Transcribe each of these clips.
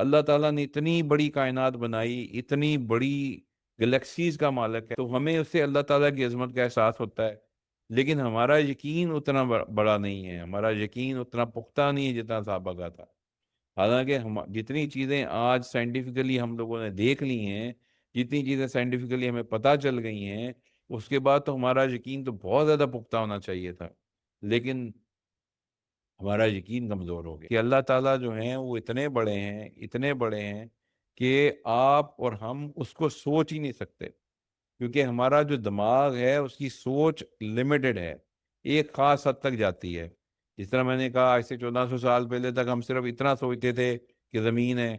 اللہ تعالیٰ نے اتنی بڑی کائنات بنائی، اتنی بڑی گلیکسیز کا مالک ہے، تو ہمیں اس سے اللہ تعالیٰ کی عظمت کا احساس ہوتا ہے۔ لیکن ہمارا یقین اتنا بڑا نہیں ہے، ہمارا یقین اتنا پختہ نہیں ہے جتنا صحابہ کا تھا۔ حالانکہ ہم، جتنی چیزیں آج سائنٹیفکلی ہم لوگوں نے دیکھ لی ہیں، جتنی چیزیں سائنٹیفکلی ہمیں پتہ چل گئی ہیں، اس کے بعد تو ہمارا یقین تو بہت زیادہ پختہ ہونا چاہیے تھا۔ لیکن ہمارا یقین کمزور ہو گیا۔ کہ اللہ تعالیٰ جو ہیں وہ اتنے بڑے ہیں، اتنے بڑے ہیں کہ آپ اور ہم اس کو سوچ ہی نہیں سکتے۔ کیونکہ ہمارا جو دماغ ہے، اس کی سوچ لمیٹڈ ہے، ایک خاص حد تک جاتی ہے۔ جس طرح میں نے کہا، آج سے چودہ سو سال پہلے تک ہم صرف اتنا سوچتے تھے کہ زمین ہے،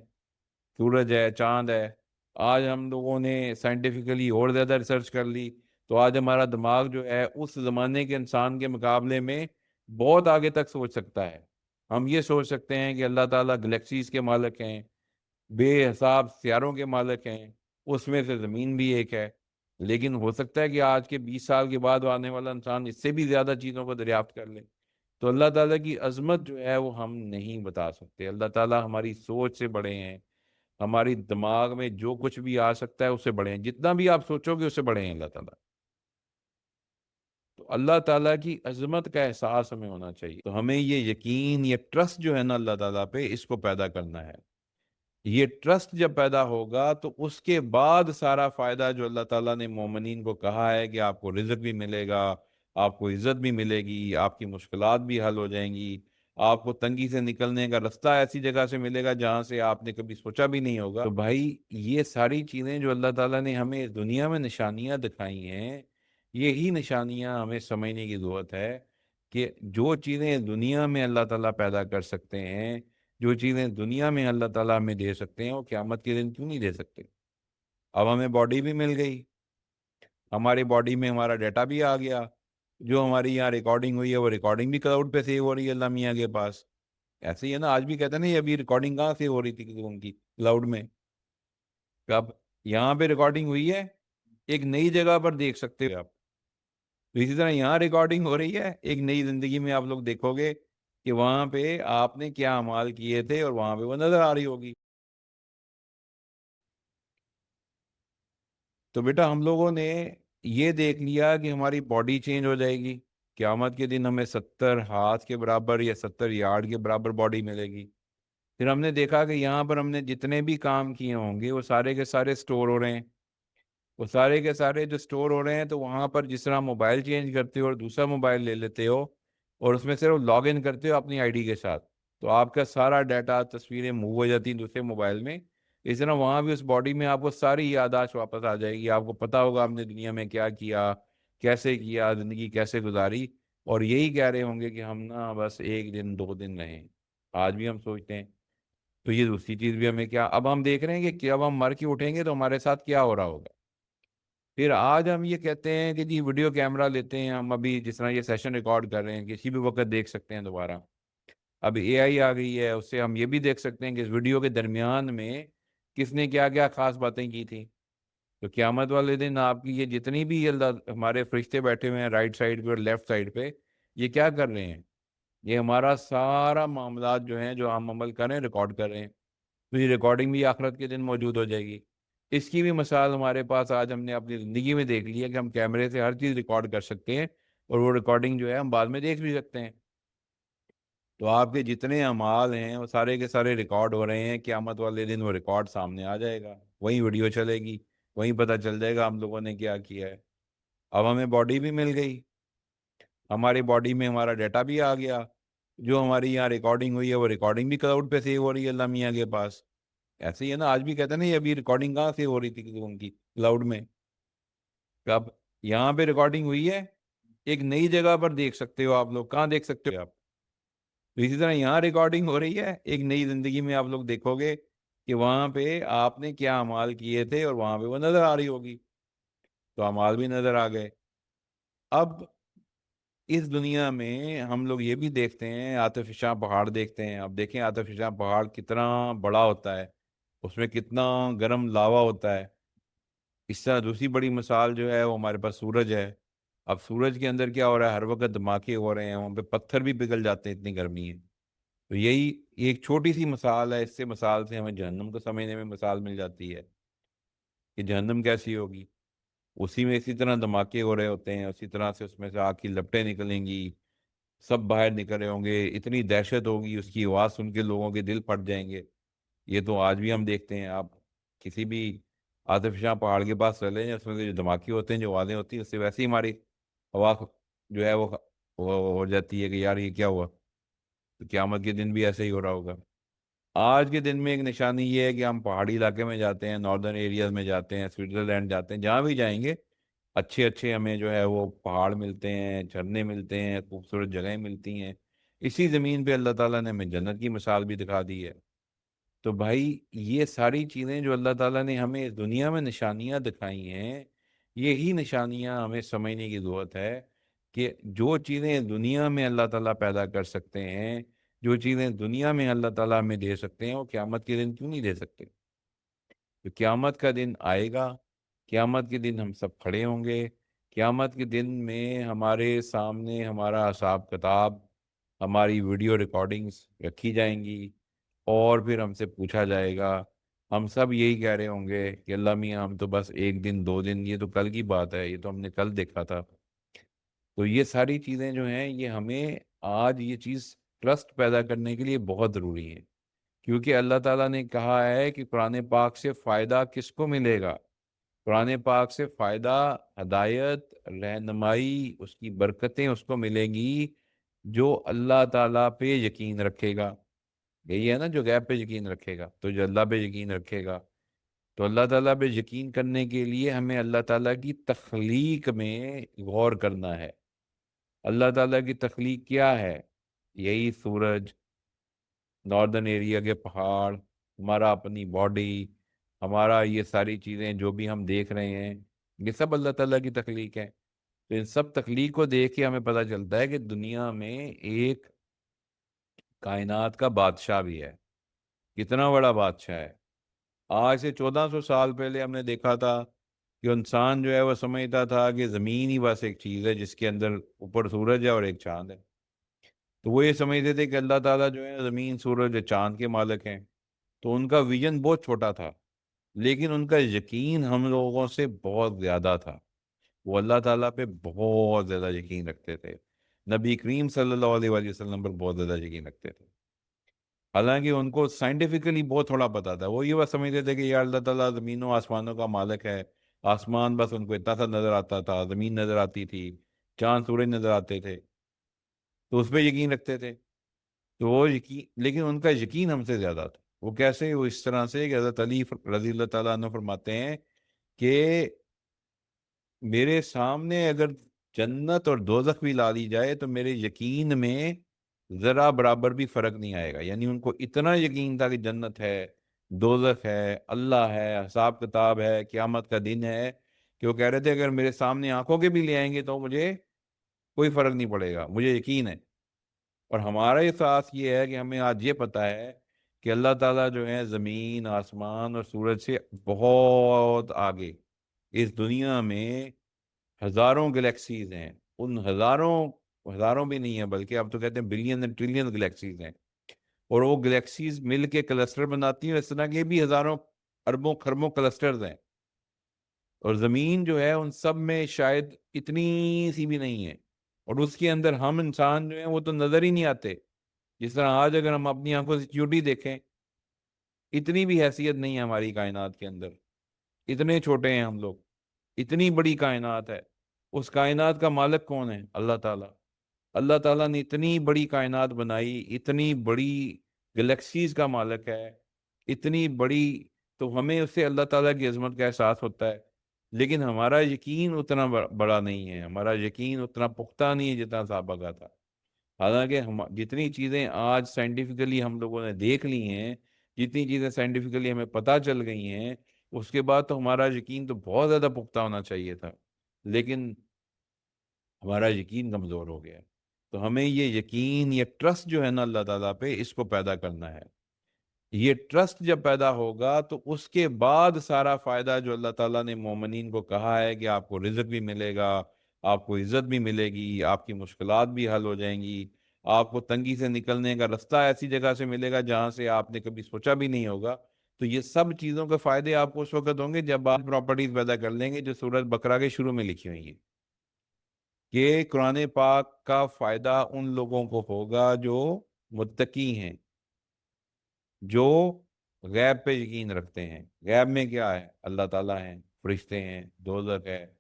سورج ہے، چاند ہے۔ آج ہم لوگوں نے سائنٹیفکلی اور زیادہ ریسرچ کر لی۔ تو آج ہمارا دماغ جو ہے، اس زمانے کے انسان کے مقابلے میں بہت آگے تک سوچ سکتا ہے۔ ہم یہ سوچ سکتے ہیں کہ اللہ تعالیٰ گلیکسیز کے مالک ہیں، بے حساب سیاروں کے مالک ہیں، اس میں سے زمین بھی ایک ہے۔ لیکن ہو سکتا ہے کہ آج کے بیس سال کے بعد آنے والا انسان اس سے بھی زیادہ چیزوں کو دریافت کر لے۔ تو اللہ تعالیٰ کی عظمت جو ہے وہ ہم نہیں بتا سکتے۔ اللہ تعالیٰ ہماری سوچ سے بڑے ہیں۔ ہماری دماغ میں جو کچھ بھی آ سکتا ہے اس سے بڑے ہیں۔ جتنا بھی آپ سوچو گے اس سے بڑے ہیں اللہ تعالیٰ۔ تو اللہ تعالیٰ کی عظمت کا احساس ہمیں ہونا چاہیے۔ تو ہمیں یہ یقین یہ ٹرسٹ جو ہے نا اللہ تعالیٰ پہ اس کو پیدا کرنا ہے۔ یہ ٹرسٹ جب پیدا ہوگا تو اس کے بعد سارا فائدہ جو اللہ تعالیٰ نے مومنین کو کہا ہے کہ آپ کو رزق بھی ملے گا آپ کو عزت بھی ملے گی آپ کی مشکلات بھی حل ہو جائیں گی آپ کو تنگی سے نکلنے کا رستہ ایسی جگہ سے ملے گا جہاں سے آپ نے کبھی سوچا بھی نہیں ہوگا۔ تو بھائی یہ ساری چیزیں جو اللہ تعالیٰ نے ہمیں دنیا میں نشانیاں دکھائی ہیں یہی نشانیاں ہمیں سمجھنے کی ضرورت ہے کہ جو چیزیں دنیا میں اللہ تعالیٰ پیدا کر سکتے ہیں، جو چیزیں دنیا میں اللہ تعالیٰ ہمیں دے سکتے ہیں، وہ قیامت کے دن کیوں نہیں دے سکتے؟ اب ہمیں باڈی بھی مل گئی، ہماری باڈی میں ہمارا ڈیٹا بھی آ گیا، جو ہماری یہاں ریکارڈنگ ہوئی ہے، وہ ریکارڈنگ بھی کلاؤڈ پہ سیو ہو رہی ہے اللہ میاں کے پاس۔ ایسے ہی ہے نا، آج بھی کہتے ہیں نا ابھی ریکارڈنگ کہاں سیو ہو رہی تھی ان کی کلاؤڈ میں؟ اب یہاں پہ ریکارڈنگ ہوئی ہے، ایک نئی جگہ پر دیکھ سکتے ہو آپ۔ تو اسی طرح یہاں ریکارڈنگ ہو رہی ہے۔ ایک نئی زندگی میں آپ لوگ دیکھو گے کہ وہاں پہ آپ نے کیا امال کیے تھے اور وہاں پہ وہ نظر آ رہی ہوگی۔ تو بیٹا ہم لوگوں نے یہ دیکھ لیا کہ ہماری باڈی چینج ہو جائے گی۔ قیامت کے دن ہمیں ستر ہاتھ کے برابر یا ستر یارڈ کے برابر باڈی ملے گی۔ پھر ہم نے دیکھا کہ یہاں پر ہم نے جتنے بھی کام کیے ہوں گے وہ سارے کے سارے سٹور ہو رہے ہیں۔ وہ سارے کے سارے جو سٹور ہو رہے ہیں تو وہاں پر جس طرح موبائل چینج کرتے ہو اور دوسرا موبائل لے لیتے ہو اور اس میں صرف لاگ ان کرتے ہو اپنی آئی ڈی کے ساتھ، تو آپ کا سارا ڈیٹا تصویریں موو ہو جاتی ہیں دوسرے موبائل میں۔ اس طرح وہاں بھی اس باڈی میں آپ کو ساری یاداشت واپس آ جائے گی۔ آپ کو پتا ہوگا آپ نے دنیا میں کیا کیا، کیسے کیا، زندگی کیسے گزاری۔ اور یہی کہہ رہے ہوں گے کہ ہم نا بس ایک دن، دو دن رہیں۔ آج بھی ہم سوچتے ہیں۔ تو یہ دوسری چیز بھی ہمیں کیا، اب ہم دیکھ رہے ہیں کہ اب ہم مر کے اٹھیں گے تو ہمارے ساتھ کیا ہو رہا ہوگا؟ پھر آج ہم یہ کہتے ہیں کہ جی ویڈیو کیمرہ لیتے ہیں، ہم ابھی جس طرح یہ سیشن ریکارڈ کر رہے ہیں، کسی بھی وقت دیکھ سکتے ہیں دوبارہ۔ اب اے آئی آ گئی ہے، اس سے ہم یہ بھی دیکھ سکتے ہیں کہ اس ویڈیو کے درمیان میں کس نے کیا کیا خاص باتیں کی تھیں۔ تو قیامت والے دن آپ کی یہ جتنی بھی اللہ ہمارے فرشتے بیٹھے ہوئے ہیں رائٹ سائڈ پہ اور لیفٹ سائڈ پہ، یہ کیا کر رہے ہیں؟ یہ ہمارا سارا معاملات جو ہیں، جو ہم عمل کر رہے ہیں ریکارڈ کر رہے ہیں۔ تو یہ ریکارڈنگ بھی آخرت کے دن موجود ہو جائے گی۔ اس کی بھی مثال ہمارے پاس آج ہم نے اپنی زندگی میں دیکھ لی ہے کہ ہم کیمرے سے ہر چیز ریکارڈ کر سکتے ہیں اور وہ ریکارڈنگ جو ہے ہم بعد میں دیکھ بھی سکتے ہیں۔ تو آپ کے جتنے اعمال ہیں وہ سارے کے سارے ریکارڈ ہو رہے ہیں، قیامت والے دن وہ ریکارڈ سامنے آ جائے گا، وہیں ویڈیو چلے گی، وہیں پتہ چل جائے گا ہم لوگوں نے کیا کیا ہے۔ اب ہمیں باڈی بھی مل گئی، ہماری باڈی میں ہمارا ڈیٹا بھی آ گیا، جو ہماری یہاں ریکارڈنگ ہوئی ہے وہ ریکارڈنگ بھی کلاؤڈ پہ سیو ہو رہی ہے اللہ میاں کے پاس۔ ایسے ہی ہے نا، آج بھی کہتے ہیں نا ابھی ریکارڈنگ کہاں سے ہو رہی تھی ان کی کلاؤڈ میں؟ اب یہاں پہ ریکارڈنگ ہوئی ہے۔ ایک نئی جگہ پر دیکھ سکتے ہو آپ لوگ۔ کہاں دیکھ سکتے ہو آپ؟ تو اسی طرح یہاں ریکارڈنگ ہو رہی ہے۔ ایک نئی زندگی میں آپ لوگ دیکھو گے کہ وہاں پہ آپ نے کیا امال کیے تھے اور وہاں پہ وہ نظر آ رہی ہوگی۔ تو امال بھی نظر آ گئے۔ اب اس دنیا میں ہم لوگ یہ بھی دیکھتے ہیں آتف شاہ پہاڑ دیکھتے ہیں۔ اب دیکھیں آتف شاہ پہاڑ کتنا بڑا ہوتا ہے۔ اس میں کتنا گرم لاوا ہوتا ہے۔ اس طرح دوسری بڑی مثال جو ہے وہ ہمارے پاس سورج ہے۔ اب سورج کے اندر کیا ہو رہا ہے؟ ہر وقت دھماکے ہو رہے ہیں، وہاں پہ پتھر بھی پگھل جاتے ہیں، اتنی گرمی ہے۔ تو یہی ایک چھوٹی سی مثال ہے، اس سے مثال سے ہمیں جہنم کو سمجھنے میں مثال مل جاتی ہے کہ جہنم کیسی ہوگی۔ اسی میں اسی طرح دھماکے ہو رہے ہوتے ہیں، اسی طرح سے اس میں سے آگ کی لپٹیں نکلیں گی، سب باہر نکل رہے ہوں گے، اتنی دہشت ہوگی، اس کی آواز سن کے لوگوں کے دل پھٹ جائیں گے۔ یہ تو آج بھی ہم دیکھتے ہیں، آپ کسی بھی آصف شاہ پہاڑ کے پاس چلے ہیں اس میں جو دھماکے ہوتے ہیں، جو آوازیں ہوتی ہیں، اس سے ویسے ہی ہماری ہوا جو ہے وہ ہو جاتی ہے کہ یار یہ کیا ہوا؟ تو قیامت کے دن بھی ایسے ہی ہو رہا ہوگا۔ آج کے دن میں ایک نشانی یہ ہے کہ ہم پہاڑی علاقے میں جاتے ہیں ناردرن ایریاز میں جاتے ہیں سوئٹزرلینڈ جاتے ہیں، جہاں بھی جائیں گے، اچھے اچھے ہمیں جو ہے وہ پہاڑ ملتے ہیں، جھرنے ملتے ہیں، خوبصورت جگہیں ملتی ہیں۔ اسی زمین پہ اللہ تعالیٰ نے ہمیں جنت کی مثال بھی دکھا دی ہے۔ تو بھائی یہ ساری چیزیں جو اللہ تعالیٰ نے ہمیں دنیا میں نشانیاں دکھائی ہیں، یہی نشانیاں ہمیں سمجھنے کی ضرورت ہے کہ جو چیزیں دنیا میں اللہ تعالیٰ پیدا کر سکتے ہیں، جو چیزیں دنیا میں اللہ تعالیٰ ہمیں دے سکتے ہیں، وہ قیامت کے دن کیوں نہیں دے سکتے؟ تو قیامت کا دن آئے گا، قیامت کے دن ہم سب کھڑے ہوں گے، قیامت کے دن میں ہمارے سامنے ہمارا حساب کتاب، ہماری ویڈیو ریکارڈنگز رکھی جائیں گی۔ اور پھر ہم سے پوچھا جائے گا۔ ہم سب یہی کہہ رہے ہوں گے کہ اللہ میاں، ہم تو بس ایک دن، دو دن، یہ تو کل کی بات ہے، یہ تو ہم نے کل دیکھا تھا۔ تو یہ ساری چیزیں جو ہیں، یہ ہمیں آج یہ چیز ٹرسٹ پیدا کرنے کے لیے بہت ضروری ہے کیونکہ اللہ تعالیٰ نے کہا ہے کہ قرآن پاک سے فائدہ کس کو ملے گا؟ قرآن پاک سے فائدہ، ہدایت، رہنمائی، اس کی برکتیں اس کو ملیں گی جو اللہ تعالیٰ پہ یقین رکھے گا۔ یہی ہے نا جو غیب پہ یقین رکھے گا، تو جو اللہ پہ یقین رکھے گا۔ تو اللہ تعالیٰ پہ یقین کرنے کے لیے ہمیں اللہ تعالیٰ کی تخلیق میں غور کرنا ہے۔ اللہ تعالیٰ کی تخلیق کیا ہے؟ یہی سورج، ناردرن ایریا کے پہاڑ، ہمارا اپنی باڈی، ہمارا یہ ساری چیزیں جو بھی ہم دیکھ رہے ہیں، یہ سب اللہ تعالیٰ کی تخلیق ہے تو ان سب تخلیق کو دیکھ کے ہمیں پتہ چلتا ہے کہ دنیا میں ایک کائنات کا بادشاہ بھی ہے۔ کتنا بڑا بادشاہ ہے۔ آج سے چودہ سو سال پہلے ہم نے دیکھا تھا کہ انسان جو ہے وہ سمجھتا تھا کہ زمین ہی بس ایک چیز ہے جس کے اندر اوپر سورج ہے اور ایک چاند ہے۔ تو وہ یہ سمجھتے تھے کہ اللہ تعالیٰ جو ہے زمین، سورج چاند کے مالک ہیں۔ تو ان کا ویژن بہت چھوٹا تھا، لیکن ان کا یقین ہم لوگوں سے بہت زیادہ تھا۔ وہ اللہ تعالیٰ پہ بہت زیادہ یقین رکھتے تھے۔ نبی کریم صلی اللہ علیہ وسلم پر بہت زیادہ یقین رکھتے تھے۔ حالانکہ ان کو سائنٹیفکلی بہت تھوڑا پتا تھا۔ وہ یہ بات سمجھتے تھے کہ یا اللہ تعالیٰ زمین و آسمانوں کا مالک ہے۔ آسمان بس ان کو اتنا سا نظر آتا تھا، زمین نظر آتی تھی، چاند، سورج نظر آتے تھے۔ تو اس پہ یقین رکھتے تھے۔ تو وہ یقین، لیکن ان کا یقین ہم سے زیادہ تھا۔ وہ کیسے؟ وہ اس طرح سے کہ حضرت علی رضی اللہ تعالیٰ عنہ فرماتے ہیں کہ میرے سامنے اگر جنت اور دوزخ بھی لا لی جائے تو میرے یقین میں ذرا برابر بھی فرق نہیں آئے گا۔ یعنی ان کو اتنا یقین تھا کہ جنت ہے، دوزخ ہے، اللہ ہے، حساب کتاب ہے، قیامت کا دن ہے کہ وہ کہہ رہے تھے اگر میرے سامنے آنکھوں کے بھی لے آئیں گے تو مجھے کوئی فرق نہیں پڑے گا، مجھے یقین ہے۔ اور ہمارا احساس یہ ہے کہ ہمیں آج یہ پتا ہے کہ اللہ تعالیٰ جو ہے زمین، آسمان اور سورج سے بہت آگے اس دنیا میں ہزاروں گلیکسیز ہیں۔ ان ہزاروں ہزاروں بھی نہیں ہیں بلکہ اب تو کہتے ہیں بلین اینڈ ٹریلین گلیکسیز ہیں۔ اور وہ گلیکسیز مل کے کلسٹر بناتی ہیں اس طرح کے بھی ہزاروں اربوں خربوں کلسٹرز ہیں۔ اور زمین جو ہے ان سب میں شاید اتنی سی بھی نہیں ہے۔ اور اس کے اندر ہم انسان جو ہیں وہ تو نظر ہی نہیں آتے۔ جس طرح آج اگر ہم اپنی آنکھوں سے چیوٹی دیکھیں، اتنی بھی حیثیت نہیں ہے ہماری کائنات کے اندر۔ اتنے چھوٹے ہیں ہم لوگ۔ اتنی بڑی کائنات ہے۔ اس کائنات کا مالک کون ہے؟ اللہ تعالیٰ۔ اللہ تعالیٰ نے اتنی بڑی کائنات بنائی، اتنی بڑی گلیکسیز کا مالک ہے، اتنی بڑی تو ہمیں اس سے اللہ تعالیٰ کی عظمت کا احساس ہوتا ہے۔ لیکن ہمارا یقین اتنا بڑا نہیں ہے، ہمارا یقین اتنا پختہ نہیں ہے جتنا صحابہ کا تھا۔ حالانکہ ہم، جتنی چیزیں آج سائنٹیفکلی ہم لوگوں نے دیکھ لی ہیں، جتنی چیزیں سائنٹیفکلی ہمیں پتہ چل گئی ہیں، اس کے بعد تو ہمارا یقین تو بہت زیادہ پختہ ہونا چاہیے تھا۔ لیکن ہمارا یقین کمزور ہو گیا تو ہمیں یہ یقین، یہ ٹرسٹ جو ہے نا اللہ تعالیٰ پہ اس کو پیدا کرنا ہے۔ یہ ٹرسٹ جب پیدا ہوگا تو اس کے بعد سارا فائدہ جو اللہ تعالیٰ نے مومنین کو کہا ہے کہ آپ کو رزق بھی ملے گا، آپ کو عزت بھی ملے گی، آپ کی مشکلات بھی حل ہو جائیں گی، آپ کو تنگی سے نکلنے کا رستہ ایسی جگہ سے ملے گا جہاں سے آپ نے کبھی سوچا بھی نہیں ہوگا۔ تو یہ سب چیزوں کے فائدے آپ کو اس وقت ہوں گے جب آپ پراپرٹیز پیدا کر لیں گے جو سورج بکرا کے شروع میں لکھی ہوئی ہیں۔ کہ قرآن پاک کا فائدہ ان لوگوں کو ہوگا جو متقی ہیں، جو غیب پہ یقین رکھتے ہیں۔ غیب میں کیا ہے؟ اللہ تعالیٰ ہیں، فرشتے ہیں دوزک ہے،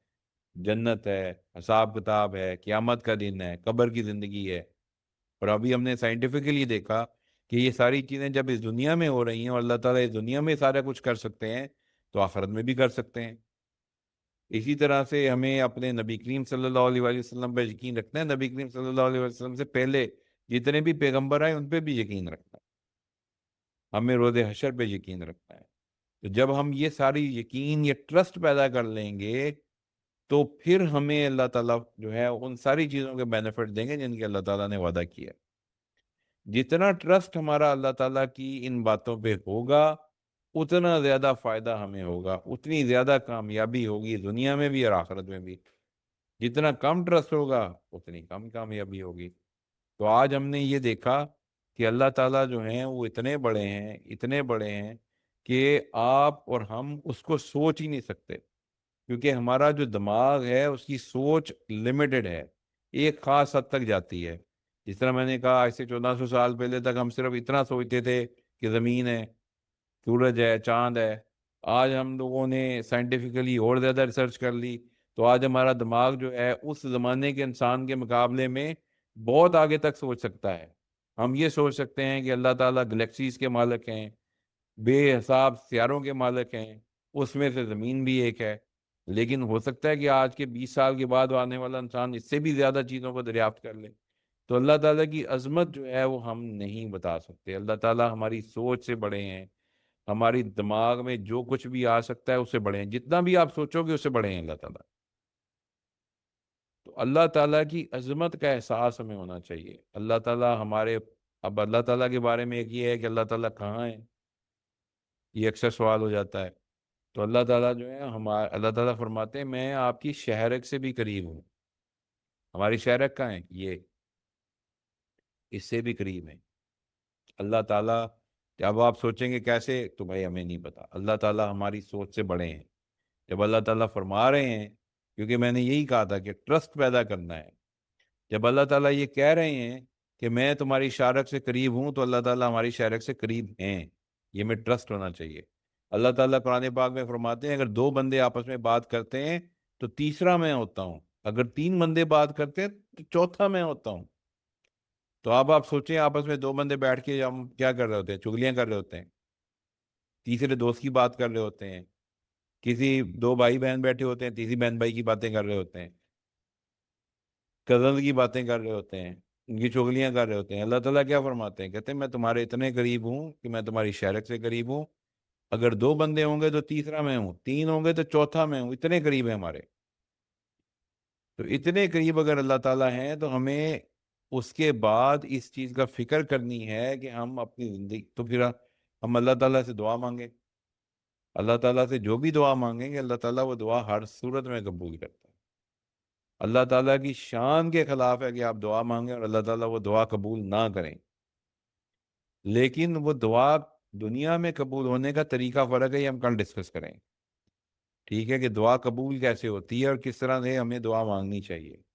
جنت ہے، حساب کتاب ہے، قیامت کا دن ہے، قبر کی زندگی ہے۔ اور ابھی ہم نے سائنٹیفکلی دیکھا کہ یہ ساری چیزیں جب اس دنیا میں ہو رہی ہیں اور اللہ تعالیٰ اس دنیا میں سارا کچھ کر سکتے ہیں، تو آخرت میں بھی کر سکتے ہیں۔ اسی طرح سے ہمیں اپنے نبی کریم صلی اللہ علیہ وسلم پہ یقین رکھنا ہے۔ نبی کریم صلی اللہ علیہ وسلم سے پہلے جتنے بھی پیغمبر آئے، ان پہ بھی یقین رکھنا ہے۔ ہمیں روز حشر پہ یقین رکھنا ہے۔ تو جب ہم یہ ساری یقین یہ ٹرسٹ پیدا کر لیں گے، تو پھر ہمیں اللہ تعالیٰ جو ہے، ان ساری چیزوں کے بینیفٹ دیں گے جن کے اللہ تعالیٰ نے وعدہ کیا جتنا ٹرسٹ ہمارا اللہ تعالیٰ کی ان باتوں پہ ہوگا، اتنا زیادہ فائدہ ہمیں ہوگا، اتنی زیادہ کامیابی ہوگی دنیا میں بھی اور آخرت میں بھی۔ جتنا کم ٹرسٹ ہوگا، اتنی کم کامیابی ہوگی۔ تو آج ہم نے یہ دیکھا کہ اللہ تعالیٰ جو ہیں وہ اتنے بڑے ہیں، اتنے بڑے ہیں کہ آپ اور ہم اس کو سوچ ہی نہیں سکتے۔ کیونکہ ہمارا جو دماغ ہے، اس کی سوچ لمیٹڈ ہے، ایک خاص حد تک جاتی ہے۔ جس طرح میں نے کہا، آج سے چودہ سو سال پہلے تک ہم صرف اتنا سوچتے تھے کہ زمین ہے، سورج ہے، چاند ہے۔ آج ہم لوگوں نے سائنٹیفکلی اور زیادہ ریسرچ کر لی۔ تو آج ہمارا دماغ جو ہے، اس زمانے کے انسان کے مقابلے میں بہت آگے تک سوچ سکتا ہے۔ ہم یہ سوچ سکتے ہیں کہ اللہ تعالیٰ گلیکسیز کے مالک ہیں، بے حساب سیاروں کے مالک ہیں، اس میں سے زمین بھی ایک ہے۔ لیکن ہو سکتا ہے کہ آج کے بیس سال کے بعد آنے والا انسان اس سے بھی زیادہ چیزوں کو دریافت کر لے۔ تو اللہ تعالیٰ کی عظمت جو ہے وہ ہم نہیں بتا سکتے۔ اللہ تعالیٰ ہماری سوچ سے بڑے ہیں، ہماری دماغ میں جو کچھ بھی آ سکتا ہے اس سے بڑے ہیں۔ جتنا بھی آپ سوچو گے اس سے بڑے ہیں اللہ تعالیٰ۔ تو اللہ تعالیٰ کی عظمت کا احساس ہمیں ہونا چاہیے۔ اللہ تعالیٰ ہمارے، اب اللہ تعالیٰ کے بارے میں ایک یہ ہے کہ اللہ تعالیٰ کہاں ہے یہ اکثر سوال ہو جاتا ہے۔ تو اللہ تعالیٰ جو ہے ہمارے اللہ تعالیٰ فرماتے ہیں، میں آپ کی شہرک سے بھی قریب ہوں۔ ہماری شہرک کہاں ہے یہ اس سے بھی قریب ہے اللہ تعالیٰ، جب آپ سوچیں گے کیسے، تو بھائی ہمیں نہیں پتا۔ اللہ تعالیٰ ہماری سوچ سے بڑے ہیں۔ جب اللہ تعالیٰ فرما رہے ہیں، کیونکہ میں نے یہی کہا تھا کہ ٹرسٹ پیدا کرنا ہے۔ جب اللہ تعالیٰ یہ کہہ رہے ہیں کہ میں تمہاری شارک سے قریب ہوں، تو اللہ تعالیٰ ہماری شارک سے قریب ہیں۔ یہ میں ٹرسٹ ہونا چاہیے۔ اللہ تعالیٰ قرآن پاک میں فرماتے ہیں، اگر دو بندے آپس میں بات کرتے ہیں، تو تیسرا میں ہوتا ہوں۔ اگر تین بندے بات کرتے ہیں، تو چوتھا میں ہوتا ہوں۔ تو اب آپ سوچیں آپس میں دو بندے بیٹھ کے ہم کیا کر رہے ہوتے ہیں؟ چگلیاں کر رہے ہوتے ہیں۔ تیسرے دوست کی بات کر رہے ہوتے ہیں۔ کسی دو بھائی بہن بیٹھے ہوتے ہیں، تیسری بہن بھائی کی باتیں کر رہے ہوتے ہیں۔ کزن کی باتیں کر رہے ہوتے ہیں، ان کی چگلیاں کر رہے ہوتے ہیں۔ اللہ تعالیٰ کیا فرماتے ہیں؟ کہتے ہیں، میں تمہارے اتنے قریب ہوں کہ میں تمہاری شہرک سے قریب ہوں۔ اگر دو بندے ہوں گے تو تیسرا میں ہوں، تین ہوں گے تو چوتھا میں ہوں۔ اتنے قریب ہیں ہمارے۔ تو اتنے قریب اگر اللہ تعالیٰ ہیں تو ہمیں اس کے بعد اس چیز کا فکر کرنی ہے کہ ہم اپنی زندگی، تو پھر ہم اللہ تعالیٰ سے دعا مانگیں۔ اللہ تعالیٰ سے جو بھی دعا مانگیں گے، اللہ تعالیٰ وہ دعا ہر صورت میں قبول کرتا ہے۔ اللہ تعالیٰ کی شان کے خلاف ہے کہ آپ دعا مانگیں اور اللہ تعالیٰ وہ دعا قبول نہ کریں۔ لیکن وہ دعا دنیا میں قبول ہونے کا طریقہ فرق ہے، یہ ہم کل ڈسکس کریں۔ ٹھیک ہے کہ دعا قبول کیسے ہوتی ہے اور کس طرح سے ہمیں دعا مانگنی چاہیے۔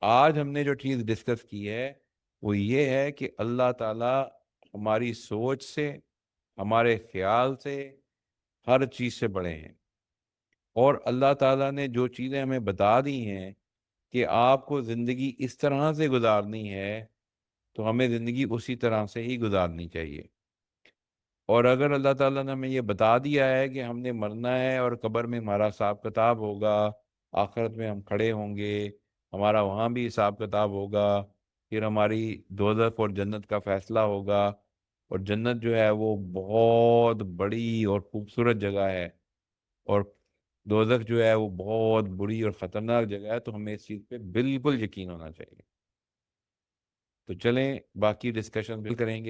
آج ہم نے جو چیز ڈسکس کی ہے، وہ یہ ہے کہ اللہ تعالیٰ ہماری سوچ سے، ہمارے خیال سے ہر چیز سے بڑے ہیں۔ اور اللہ تعالیٰ نے جو چیزیں ہمیں بتا دی ہیں کہ آپ کو زندگی اس طرح سے گزارنی ہے، تو ہمیں زندگی اسی طرح سے ہی گزارنی چاہیے۔ اور اگر اللہ تعالیٰ نے ہمیں یہ بتا دیا ہے کہ ہم نے مرنا ہے اور قبر میں ہمارا حساب کتاب ہوگا، آخرت میں ہم کھڑے ہوں گے ہمارا وہاں بھی حساب کتاب ہوگا، پھر ہماری دوزخ اور جنت کا فیصلہ ہوگا۔ اور جنت جو ہے وہ بہت بڑی اور خوبصورت جگہ ہے۔ اور دوزخ جو ہے وہ بہت بری اور خطرناک جگہ ہے، تو ہمیں اس چیز پہ بالکل یقین ہونا چاہیے۔ تو چلیں، باقی ڈسکشن بھی کریں گے۔